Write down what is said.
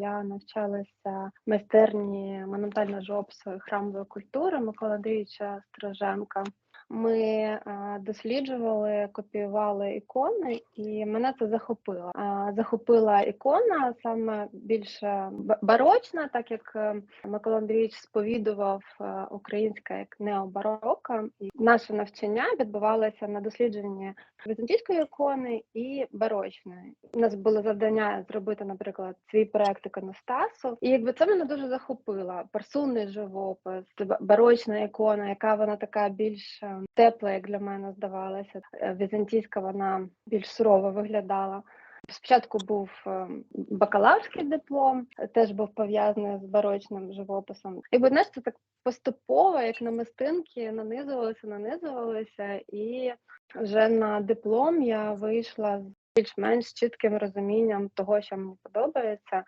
я навчалася в майстерні монументально-жопсової храмової культури Микола Андрійовича Стороженка. Ми е, досліджували, копіювали ікони, і мене це захопило. Захопила ікона саме більше ба- барочна, так як е, Микола Андрійович сповідував е, українська як необарока. І наше навчання відбувалося на дослідженні візантійської ікони і барочної. У нас було завдання зробити, наприклад, свій проект іконостасу, і якби це мене дуже захопило. Парсунний живопис, ба- барочна ікона, яка вона така більш тепла, як для мене здавалася. Е, Візантійська вона більш сурово виглядала. Спочатку був е, бакалаврський диплом, теж був пов'язаний з барочним живописом. І знаєш, це так поступово, як намистинки, нанизувалися, нанизувалися, і вже на диплом я вийшла з більш-менш чітким розумінням того, що мені подобається.